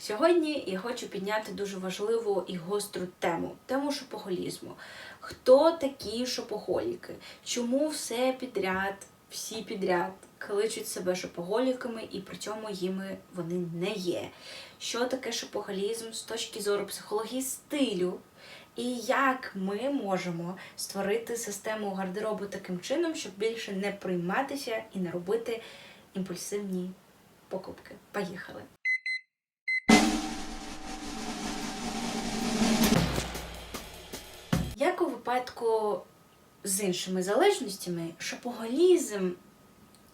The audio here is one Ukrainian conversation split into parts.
Сьогодні я хочу підняти дуже важливу і гостру тему тему шопоголізму. Хто такі шопоголіки? Чому все підряд, всі підряд кличуть себе шопоголіками і при цьому їми вони не є? Що таке шопоголізм з точки зору психології стилю? І як ми можемо створити систему гардеробу таким чином, щоб більше не прийматися і не робити імпульсивні покупки? Поїхали! Випадку з іншими залежностями, шопоголізм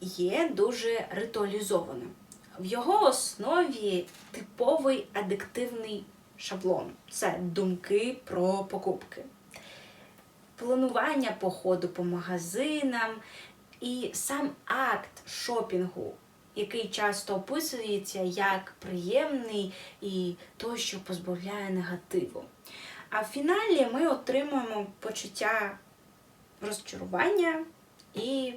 є дуже ритуалізованим. В його основі типовий адиктивний шаблон це думки про покупки, планування походу по магазинам і сам акт шопінгу, який часто описується як приємний і той, що позбавляє негативу. А в фіналі ми отримуємо почуття розчарування і,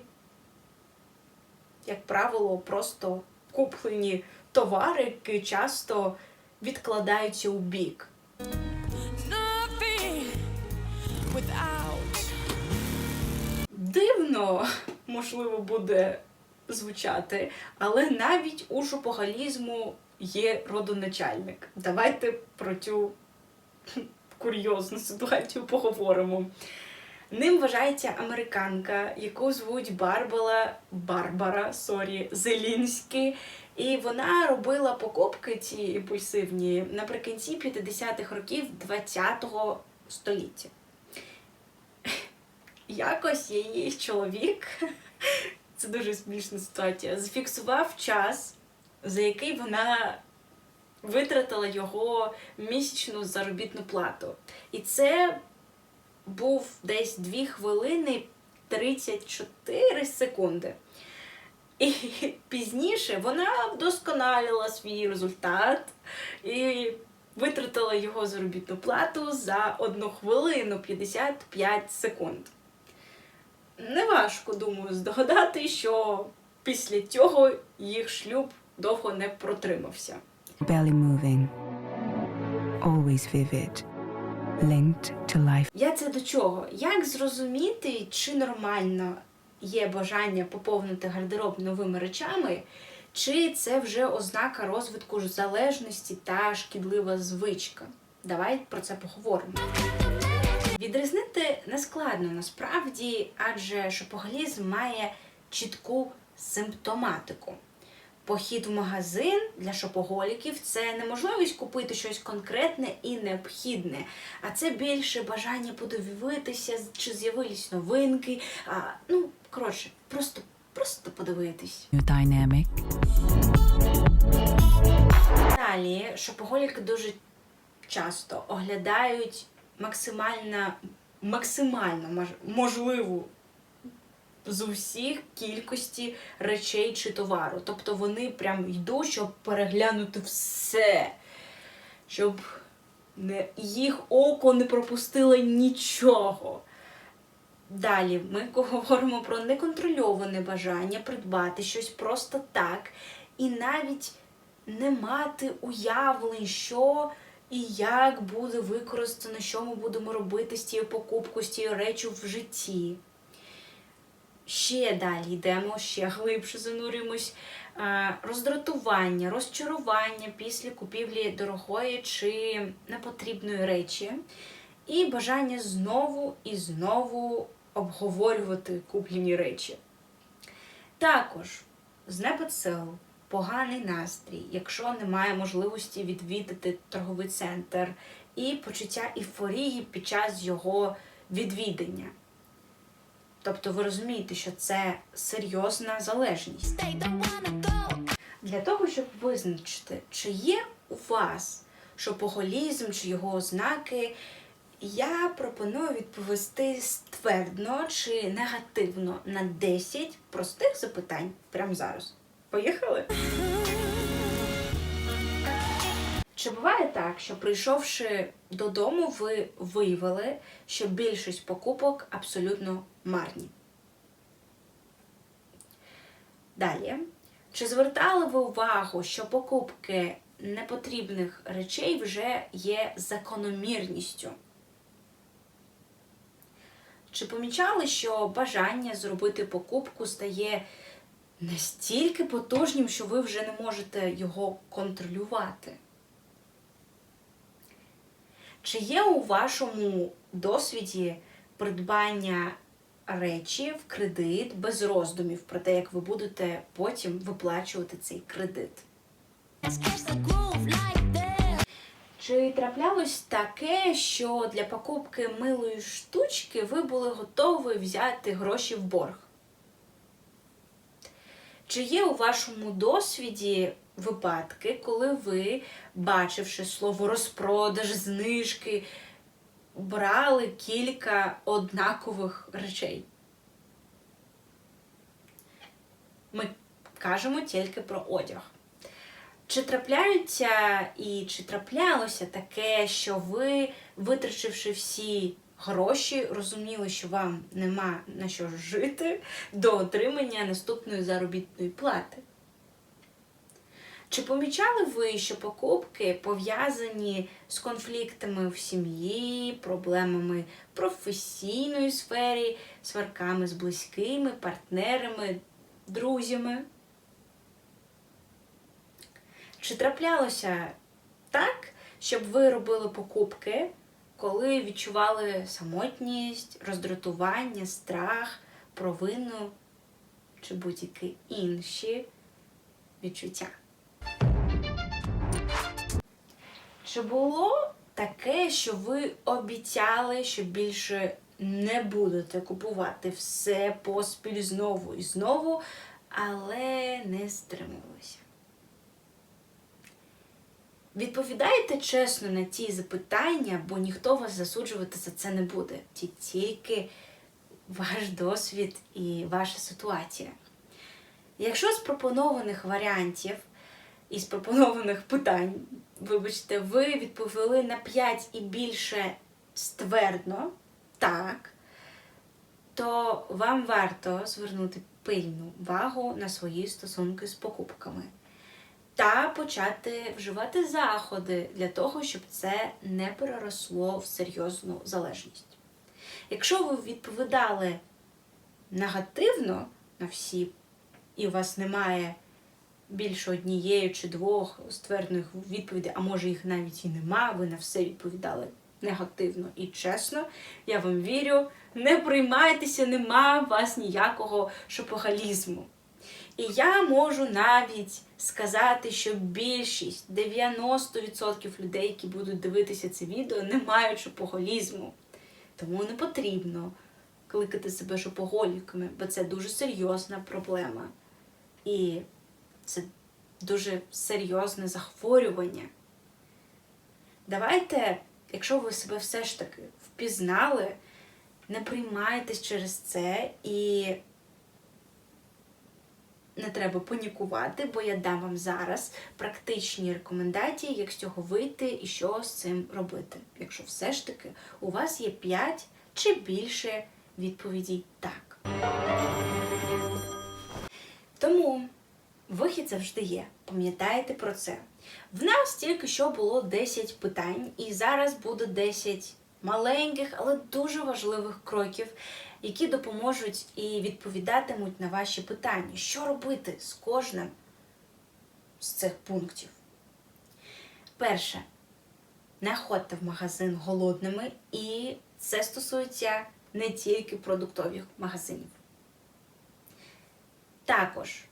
як правило, просто куплені товари, часто відкладаються у бік. Дивно, можливо, буде звучати, але навіть у шопоголізму є родоначальник. Давайте про цю курйозну ситуацію поговоримо. Ним вважається американка, яку звуть Барбара Барбара сорі, Зелінський. І вона робила покупки ці імпульсивні наприкінці 50-х років 20-го століття. Якось її чоловік, це дуже смішна ситуація, зафіксував час, за який вона витратила його місячну заробітну плату. І це був десь 2 хвилини 34 секунди. І пізніше вона вдосконалила свій результат і витратила його заробітну плату за 1 хвилину 55 секунд. Неважко, думаю, здогадати, що після цього їх шлюб довго не протримався. Belly moving, always vivid, linked to life. Я це до чого? Як зрозуміти, чи нормально є бажання поповнити гардероб новими речами, чи це вже ознака розвитку залежності та шкідлива звичка? Давай про це поговоримо. Відрізнити нескладно насправді, адже шопоголізм має чітку симптоматику. Похід в магазин для шопоголіків це неможливість купити щось конкретне і необхідне, а це більше бажання подивитися, чи з'явились новинки. А, ну, коротше, просто, просто подивитись. Dynamic, Далі шопоголіки дуже часто оглядають максимально, максимально мож- можливу з усіх кількості речей чи товару. Тобто вони прям йдуть, щоб переглянути все, щоб не, їх око не пропустило нічого. Далі ми говоримо про неконтрольоване бажання придбати щось просто так, і навіть не мати уявлень, що і як буде використано, що ми будемо робити з цією покупкою, з цією речю в житті. Ще далі йдемо, ще глибше занурюємось. Е, Роздратування, розчарування після купівлі дорогої чи непотрібної речі, і бажання знову і знову обговорювати куплені речі. Також знепад сил, поганий настрій, якщо немає можливості відвідати торговий центр, і почуття ейфорії під час його відвідання. Тобто ви розумієте, що це серйозна залежність. Для того, щоб визначити, чи є у вас шопоголізм чи його ознаки, я пропоную відповісти ствердно чи негативно на 10 простих запитань прямо зараз. Поїхали? Чи буває так, що прийшовши додому, ви виявили, що більшість покупок абсолютно марні? Далі. Чи звертали ви увагу, що покупки непотрібних речей вже є закономірністю. Чи помічали, що бажання зробити покупку стає настільки потужнім, що ви вже не можете його контролювати? Чи є у вашому досвіді придбання речі в кредит без роздумів про те, як ви будете потім виплачувати цей кредит? Чи траплялось таке, що для покупки милої штучки ви були готові взяти гроші в борг? Чи є у вашому досвіді випадки, коли ви, бачивши слово розпродаж, знижки, брали кілька однакових речей? Ми кажемо тільки про одяг. Чи трапляються і чи траплялося таке, що ви, витрачивши всі гроші, розуміли, що вам нема на що жити до отримання наступної заробітної плати? Чи помічали ви, що покупки пов'язані з конфліктами в сім'ї, проблемами професійної сфері, сварками з близькими, партнерами, друзями? Чи траплялося так, щоб ви робили покупки, коли відчували самотність, роздратування, страх, провину чи будь-які інші відчуття? Чи було таке, що ви обіцяли, що більше не будете купувати все поспіль знову і знову, але не стримувалися? Відповідайте чесно на ті запитання, бо ніхто вас засуджувати за це не буде. Ті тільки ваш досвід і ваша ситуація. Якщо з пропонованих варіантів і з пропонованих питань, вибачте, ви відповіли на 5 і більше ствердно, так, то вам варто звернути пильну увагу на свої стосунки з покупками та почати вживати заходи для того, щоб це не переросло в серйозну залежність. Якщо ви відповідали негативно на всі, і у вас немає більше однієї чи двох ствердних відповідей, а може їх навіть і нема, ви на все відповідали негативно і чесно, я вам вірю, не приймайтеся, нема у вас ніякого шопогалізму. І я можу навіть сказати, що більшість 90% людей, які будуть дивитися це відео, не мають шопоголізму. Тому не потрібно кликати себе шопоголіками, бо це дуже серйозна проблема. І це дуже серйозне захворювання. Давайте, якщо ви себе все ж таки впізнали, не приймайтесь через це і не треба панікувати, бо я дам вам зараз практичні рекомендації, як з цього вийти і що з цим робити. Якщо все ж таки у вас є 5 чи більше відповідей так. Вихід завжди є. Пам'ятайте про це. В нас тільки що було 10 питань, і зараз буде 10 маленьких, але дуже важливих кроків, які допоможуть і відповідатимуть на ваші питання, що робити з кожним з цих пунктів. Перше, не ходьте в магазин голодними, і це стосується не тільки продуктових магазинів. Також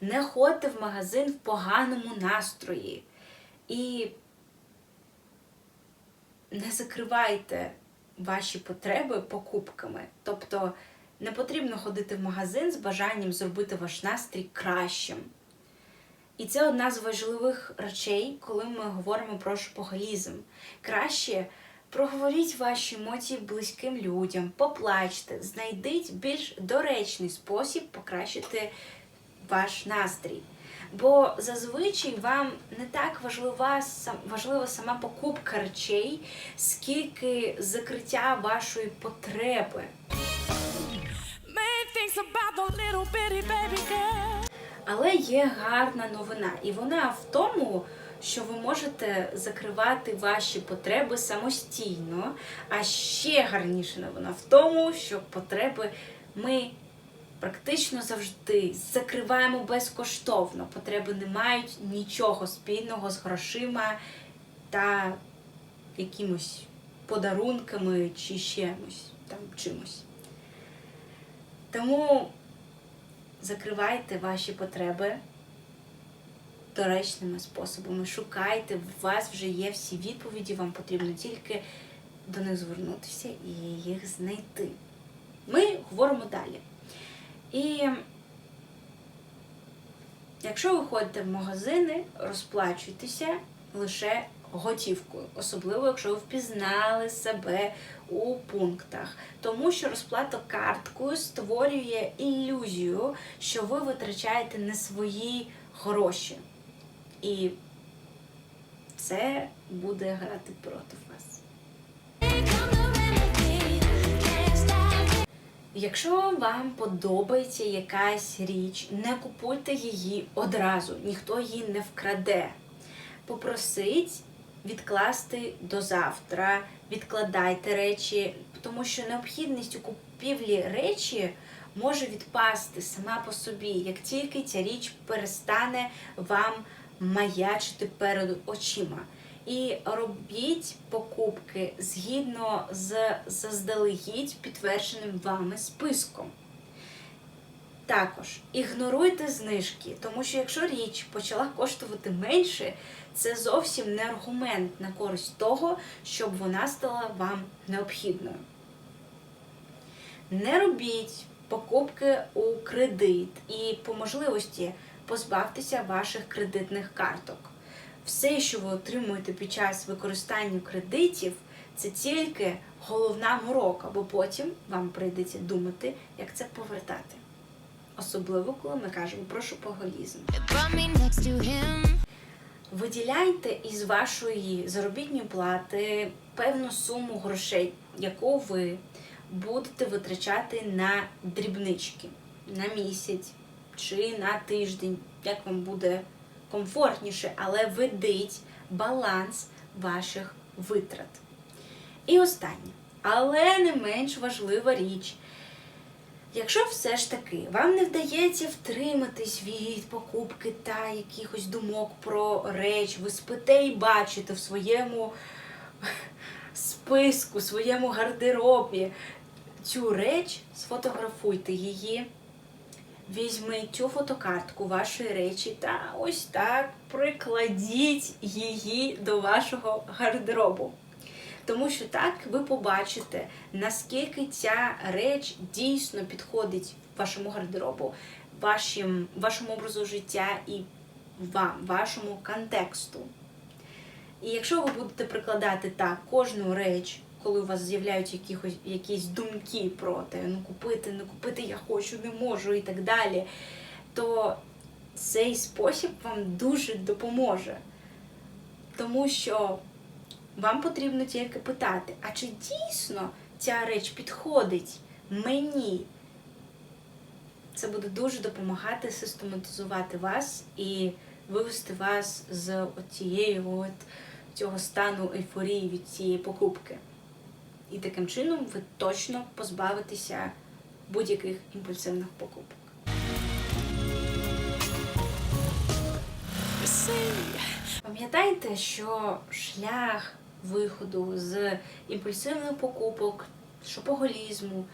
не ходьте в магазин в поганому настрої і не закривайте ваші потреби покупками. Тобто не потрібно ходити в магазин з бажанням зробити ваш настрій кращим. І це одна з важливих речей, коли ми говоримо про шопоголізм. Краще проговоріть ваші емоції близьким людям, поплачте, знайдіть більш доречний спосіб покращити ваш настрій. Бо зазвичай вам не так важлива, важлива сама покупка речей, скільки закриття вашої потреби. Але є гарна новина, і вона в тому, що ви можете закривати ваші потреби самостійно, а ще гарніше новина в тому, що потреби ми практично завжди закриваємо безкоштовно. Потреби не мають нічого спільного з грошима та якимось подарунками чи чимось там чимось. Тому закривайте ваші потреби доречними способами. Шукайте, у вас вже є всі відповіді, вам потрібно тільки до них звернутися і їх знайти. Ми говоримо далі. І якщо ви ходите в магазини, розплачуйтеся лише готівкою, особливо якщо ви впізнали себе у пунктах. Тому що розплата карткою створює ілюзію, що ви витрачаєте не свої гроші. І це буде грати проти вас. Якщо вам подобається якась річ, не купуйте її одразу, ніхто її не вкраде. Попросить відкласти до завтра, відкладайте речі, тому що необхідність у купівлі речі може відпасти сама по собі, як тільки ця річ перестане вам маячити перед очима. І робіть покупки згідно з заздалегідь підтвердженим вами списком. Також ігноруйте знижки, тому що якщо річ почала коштувати менше, це зовсім не аргумент на користь того, щоб вона стала вам необхідною. Не робіть покупки у кредит і по можливості позбавтеся ваших кредитних карток. Все, що ви отримуєте під час використання кредитів, це тільки головна морока, бо потім вам прийдеться думати, як це повертати. Особливо, коли ми кажемо про шопоголізм. Виділяйте із вашої заробітної плати певну суму грошей, яку ви будете витрачати на дрібнички на місяць чи на тиждень, як вам буде комфортніше, але ведіть баланс ваших витрат. І останнє, але не менш важлива річ. Якщо все ж таки вам не вдається втриматись від покупки та якихось думок про реч, ви спите і бачите в своєму списку, своєму гардеробі цю реч, сфотографуйте її, візьміть цю фотокартку вашої речі та ось так прикладіть її до вашого гардеробу. Тому що так ви побачите, наскільки ця реч дійсно підходить вашому гардеробу, вашим, вашому образу життя і вам, вашому контексту. І якщо ви будете прикладати так кожну реч, коли у вас з'являються якісь думки про те, ну купити, не купити, я хочу, не можу і так далі, то цей спосіб вам дуже допоможе. Тому що вам потрібно тільки питати, а чи дійсно ця реч підходить мені? Це буде дуже допомагати систематизувати вас і вивести вас з цієї от, цього стану ейфорії від цієї покупки. І таким чином ви точно позбавитеся будь-яких імпульсивних покупок. Пам'ятайте, що шлях виходу з імпульсивних покупок, шопоголізму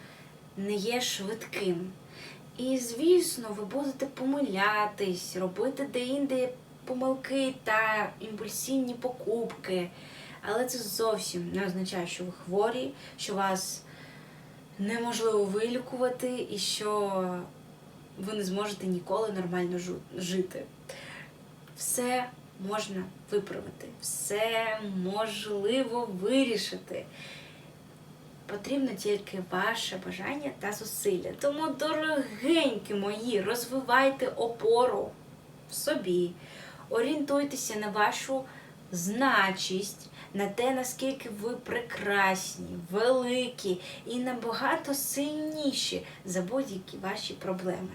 не є швидким. І, звісно, ви будете помилятись, робити деінде помилки та імпульсивні покупки. Але це зовсім не означає, що ви хворі, що вас неможливо вилікувати і що ви не зможете ніколи нормально жити. Все можна виправити, все можливо вирішити. Потрібно тільки ваше бажання та зусилля. Тому, дорогенькі мої, розвивайте опору в собі, орієнтуйтеся на вашу значість, на те, наскільки ви прекрасні, великі і набагато сильніші за будь-які ваші проблеми.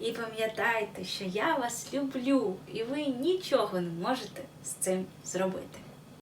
І пам'ятайте, що я вас люблю, і ви нічого не можете з цим зробити.